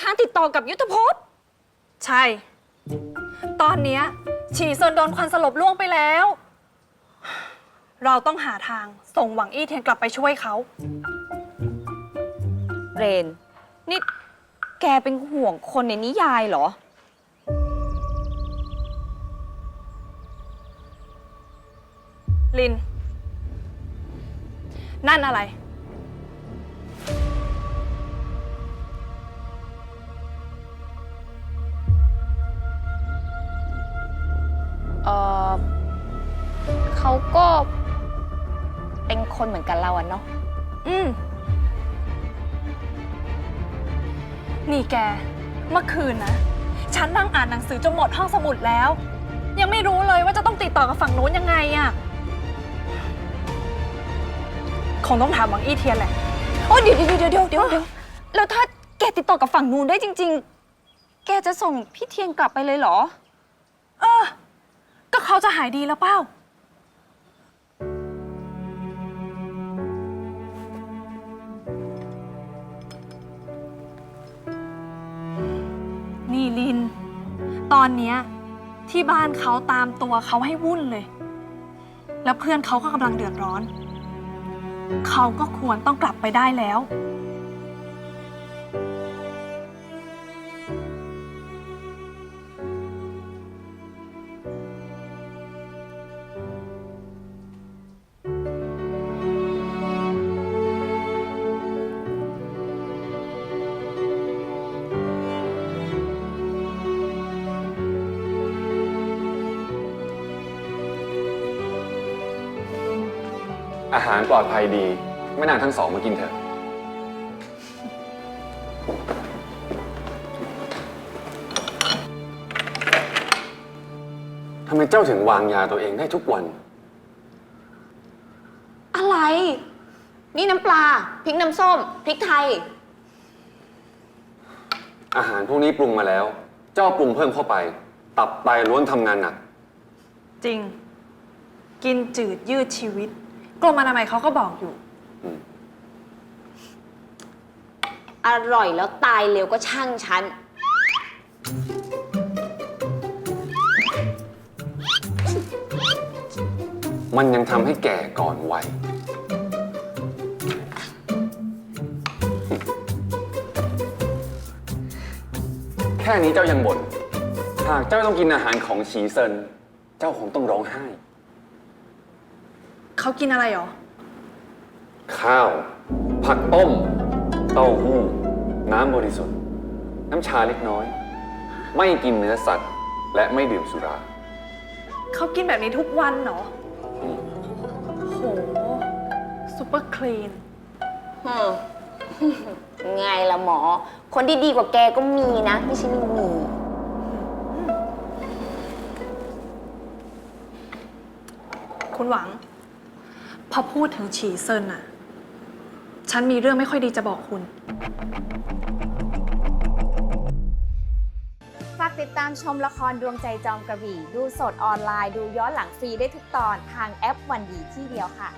ทางติดต่อกับยุทธภพ ใช่ ตอนเนี้ยฉีเซินโดนควันสลบล่วงไปแล้ว เราต้องหาทางส่งหวังอี้เทียนกลับไปช่วยเขา เรน นี่แกเป็นห่วงคนในนิยายเหรอ ลิน นั่นอะไร เออเขาก็เป็นคนเหมือนกันเราอะเนาะ อืม นี่แก เมื่อคืนนะ ฉันนั่งอ่านหนังสือจนหมดห้องสมุดแล้ว ยังไม่รู้เลยว่าจะต้องติดต่อกับฝั่งนู้นยังไงอะคงต้องถามหวังอี้เทียนแหละ โอ้เดี๋ยวเดี๋ยวเดี๋ยวเดี๋ยวเดี๋ยวเดี๋ยวแล้วถ้าแกติดต่อกับฝั่งนู้นได้จริง ๆ แกจะส่งพี่เทียนกลับไปเลยเหรอ เออก็ เขาจะหายดีแล้วเป้า นี่ลิน ตอนเนี้ยที่บ้านเขาตามตัวเขาให้วุ่นเลย แล้วเพื่อนเขาก็กำลังเดือดร้อน เขาก็ควรต้องกลับไปได้แล้ว อาหารปลอดภัยดีแม่นางทั้งสองมากินเถอะ ทำไมเจ้าถึงวางยาตัวเองได้ทุกวัน อะไร นี่น้ำปลา พริกน้ำส้ม พริกไทย อาหารพวกนี้ปรุงมาแล้ว เจ้าปรุงเพิ่มเข้าไป ตับไตล้วนทำงานหนัก จริง กินจืดยืดชีวิต กรมอนามัยเขาก็บอกอยู่ อร่อยแล้วตายเร็วก็ช่างฉัน มันยังทำให้แก่ก่อนวัย แค่นี้เจ้ายังบ่น หากเจ้าต้องกินอาหารของฉีเซิน เจ้าคงต้องร้องไห้ เขากินอะไรหรอ ข้าว ผักต้ม เต้าหู้ น้ำบริสุทธิ์ น้ำชาเล็กน้อย ไม่กินเนื้อสัตว์ และไม่ดื่มสุรา เขากินแบบนี้ทุกวันเหรอ โหซูเปอร์คลีนฮึมไงล่ะหมอ คนที่ดีกว่าแกก็มีนะ ไม่ใช่ไม่มี คุณหวัง พอพูดถึงฉีเซินอะฉันมีเรื่องไม่ค่อยดีจะบอกคุณ ฝากติดตามชมละครดวงใจจอมกระบี่ ดูสดออนไลน์ ดูย้อนหลังฟรีได้ทุกตอนทางแอปวันดีที่เดียวค่ะ